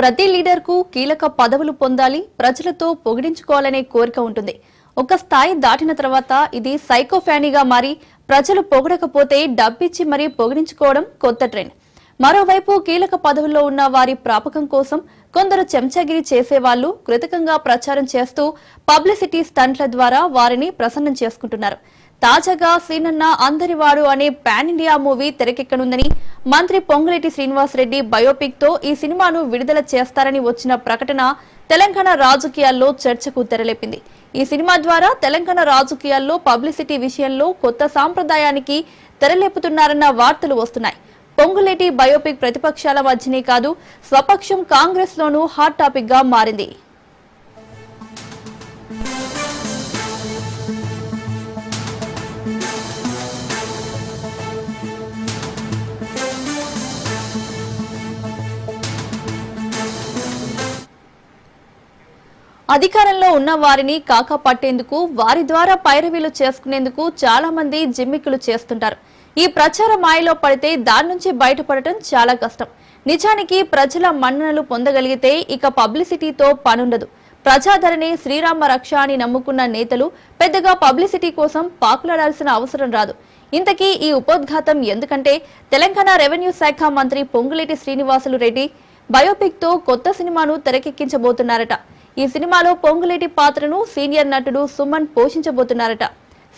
ప్రతి లీడర్కు కీలక పదవులు పొందాలి ప్రజలతో పొగిడించుకోవాలనే కోరిక ఉంటుంది. ఒక స్థాయి దాటిన తర్వాత ఇది సైకోఫ్యానీగా మారి ప్రజలు పొగడకపోతే డబ్బిచ్చి మరీ పొగిడించుకోవడం కొత్త ట్రెండ్. మరోవైపు కీలక పదవుల్లో ఉన్న వారి ప్రాపకం కోసం కొందరు చెంచగిరి చేసేవాళ్ళు కృతకంగా ప్రచారం చేస్తూ పబ్లిసిటీ స్టంట్ల ద్వారా వారిని ప్రసన్నం చేసుకుంటున్నారు. తాజాగా సీనన్న అందరివాడు అనే పాన్ ఇండియా మూవీ తెరకెక్కనుందని మంత్రి పొంగులేటి శ్రీనివాసరెడ్డి బయోపిక్తో ఈ సినిమాను విడుదల చేస్తారని వచ్చిన ప్రకటన తెలంగాణ రాజకీయాల్లో చర్చకు తెరలేపింది. ఈ సినిమా ద్వారా తెలంగాణ రాజకీయాల్లో పబ్లిసిటీ విషయంలో కొత్త సాంప్రదాయానికి తెరలేపుతున్నారన్న వార్తలు వస్తున్నాయి. పొంగులేటి బయోపిక్ ప్రతిపక్షాల మధ్యనే కాదు స్వపక్షం కాంగ్రెస్ లోనూ హాట్ టాపిక్గా మారింది. అధికారంలో ఉన్న వారిని కాకా పట్టేందుకు వారి ద్వారా పైరవీలు చేసుకునేందుకు చాలా మంది జిమ్మిక్కులు చేస్తుంటారు. ఈ ప్రచార మాయలో పడితే దాని నుంచి బయటపడటం చాలా కష్టం. నిజానికి ప్రజల మన్ననలు పొందగలిగితే ఇక పబ్లిసిటీతో పనుండదు. ప్రజాధరణి శ్రీరామ రక్ష అని నమ్ముకున్న నేతలు పెద్దగా పబ్లిసిటీ కోసం పాకులాడాల్సిన అవసరం రాదు. ఇంతకీ ఈ ఉపోద్ఘాతం ఎందుకంటే తెలంగాణ రెవెన్యూ శాఖ మంత్రి పొంగులేటి శ్రీనివాసులు రెడ్డి బయోపిక్తో కొత్త సినిమాను తెరకెక్కించబోతున్నారట. ఈ సినిమాలో పొంగులేటి పాత్రను సీనియర్ నటుడు సుమన్ పోషించబోతున్నారట.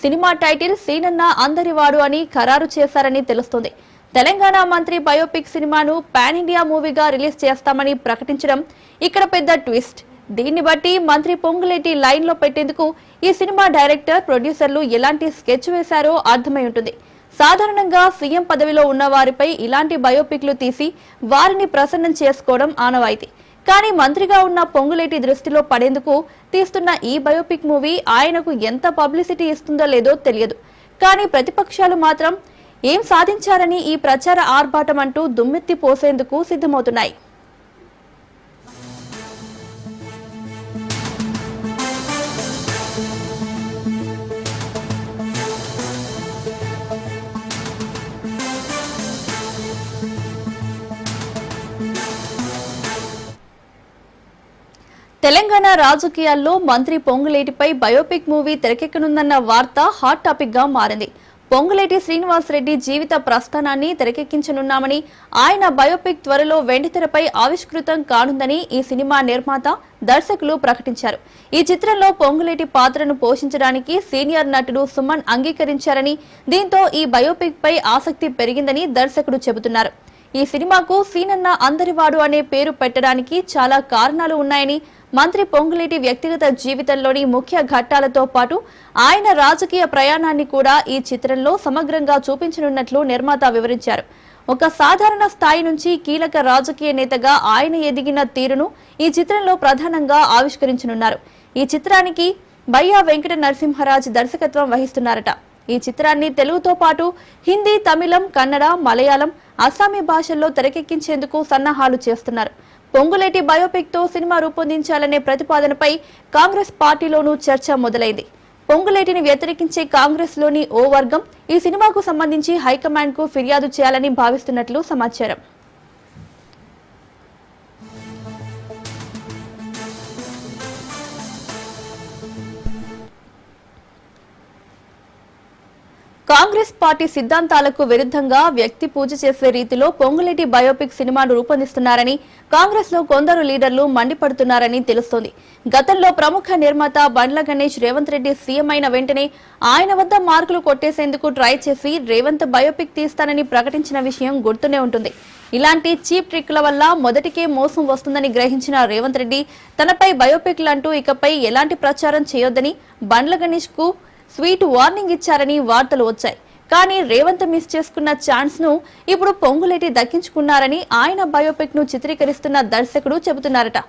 సినిమా టైటిల్ సీనన్న అందరివాడు అని ఖరారు చేశారని తెలుస్తుంది. తెలంగాణ మంత్రి బయోపిక్ సినిమాను పాన్ ఇండియా మూవీగా రిలీజ్ చేస్తామని ప్రకటించడం ఇక్కడ పెద్ద ట్విస్ట్. దీన్ని బట్టి మంత్రి పొంగులేటి లైన్లో పెట్టేందుకు ఈ సినిమా డైరెక్టర్ ప్రొడ్యూసర్లు ఎలాంటి స్కెచ్ వేశారో అర్థమై ఉంటుంది. సాధారణంగా సీఎం పదవిలో ఉన్న వారిపై ఇలాంటి బయోపిక్లు తీసి వారిని ప్రసన్నం చేసుకోవడం ఆనవాయితీ. కానీ మంత్రిగా ఉన్న పొంగులేటి దృష్టిలో పడేందుకు తీస్తున్న ఈ బయోపిక్ మూవీ ఆయనకు ఎంత పబ్లిసిటీ ఇస్తుందో లేదో తెలియదు. కానీ ప్రతిపక్షాలు మాత్రం ఏం సాధించారని ఈ ప్రచార ఆర్భాటం అంటూ దుమ్మెత్తి పోసేందుకు సిద్ధమవుతున్నాయి. తెలంగాణ రాజకీయాల్లో మంత్రి పొంగులేటిపై బయోపిక్ మూవీ తెరకెక్కనుందన్న వార్త హాట్ టాపిక్గా మారింది. పొంగులేటి శ్రీనివాసరెడ్డి జీవిత ప్రస్థానాన్ని తెరకెక్కించనున్నామని ఆయన బయోపిక్ త్వరలో వెండితెరపై ఆవిష్కృతం కానుందని ఈ సినిమా నిర్మాత దర్శకులు ప్రకటించారు. ఈ చిత్రంలో పొంగులేటి పాత్రను పోషించడానికి సీనియర్ నటుడు సుమన్ అంగీకరించారని దీంతో ఈ బయోపిక్ పై ఆసక్తి పెరిగిందని దర్శకుడు చెబుతున్నారు. ఈ సినిమాకు సీనన్న అందరివాడు అనే పేరు పెట్టడానికి చాలా కారణాలు ఉన్నాయని మంత్రి పొంగులేటి వ్యక్తిగత జీవితంలోని ముఖ్య ఘట్టాలతో పాటు ఆయన రాజకీయ ప్రయాణాన్ని కూడా ఈ చిత్రంలో సమగ్రంగా చూపించనున్నట్లు నిర్మాత వివరించారు. ఒక సాధారణ స్థాయి నుంచి కీలక రాజకీయ నేతగా ఆయన ఎదిగిన తీరును ఈ చిత్రంలో ప్రధానంగా ఆవిష్కరించనున్నారు. ఈ చిత్రానికి బయ్యా వెంకట నరసింహరాజ్ దర్శకత్వం వహిస్తున్నారట. ఈ చిత్రాన్ని తెలుగుతో పాటు హిందీ తమిళం కన్నడ మలయాళం అస్సామీ భాషల్లో తెరకెక్కించేందుకు సన్నాహాలు చేస్తున్నారు. పొంగులేటి బయోపిక్తో సినిమా రూపొందించాలనే ప్రతిపాదనపై కాంగ్రెస్ పార్టీలోనూ చర్చ మొదలైంది. పొంగులేటిని వ్యతిరేకించే కాంగ్రెస్లోని ఓ వర్గం ఈ సినిమాకు సంబంధించి హైకమాండ్కు ఫిర్యాదు చేయాలని భావిస్తున్నట్లు సమాచారం. కాంగ్రెస్ పార్టీ సిద్ధాంతాలకు విరుద్ధంగా వ్యక్తి పూజ చేసే రీతిలో పొంగులేటి బయోపిక్ సినిమాను రూపొందిస్తున్నారని కాంగ్రెస్లో కొందరు లీడర్లు మండిపడుతున్నారని తెలుస్తోంది. గతంలో ప్రముఖ నిర్మాత బండ్ల గణేష్ రేవంత్ రెడ్డి సీఎం అయిన వెంటనే ఆయన వద్ద మార్కులు కొట్టేసేందుకు ట్రై చేసి రేవంత్ బయోపిక్ తీస్తానని ప్రకటించిన విషయం గుర్తునే ఉంటుంది. ఇలాంటి చీప్ ట్రిక్ల వల్ల మొదటికే మోసం వస్తుందని గ్రహించిన రేవంత్ రెడ్డి తనపై బయోపిక్లంటూ ఇకపై ఎలాంటి ప్రచారం చేయొద్దని బండ్ల గణేష్కు స్వీట్ వార్నింగ్ ఇచ్చారని వార్తలు వచ్చాయి. కానీ రేవంత్ మిస్ చేసుకున్న ఛాన్స్ను ఇప్పుడు పొంగులేటి దక్కించుకున్నారని ఆయన బయోపిక్ను చిత్రీకరిస్తున్న దర్శకుడు చెబుతున్నారట.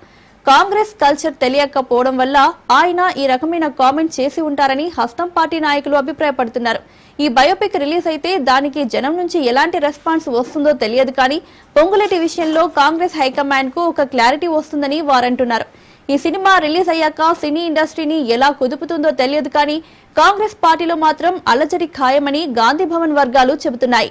కాంగ్రెస్ కల్చర్ తెలియకపోవడం వల్ల ఆయన ఈ రకమైన కామెంట్ చేసి ఉంటారని హస్తం పార్టీ నాయకులు అభిప్రాయపడుతున్నారు. ఈ బయోపిక్ రిలీజ్ అయితే దానికి జనం నుంచి ఎలాంటి రెస్పాన్స్ వస్తుందో తెలియదు కానీ పొంగులేటి విషయంలో కాంగ్రెస్ హైకమాండ్కు ఒక క్లారిటీ వస్తుందని వారంటున్నారు. ఈ సినిమా రిలీజ్ అయ్యాక సినీ ఇండస్ట్రీని ఎలా కుదుపుతుందో తెలియదు కానీ కాంగ్రెస్ పార్టీలో మాత్రం అలజడి ఖాయమని గాంధీ భవన్ వర్గాలు చెబుతున్నాయి.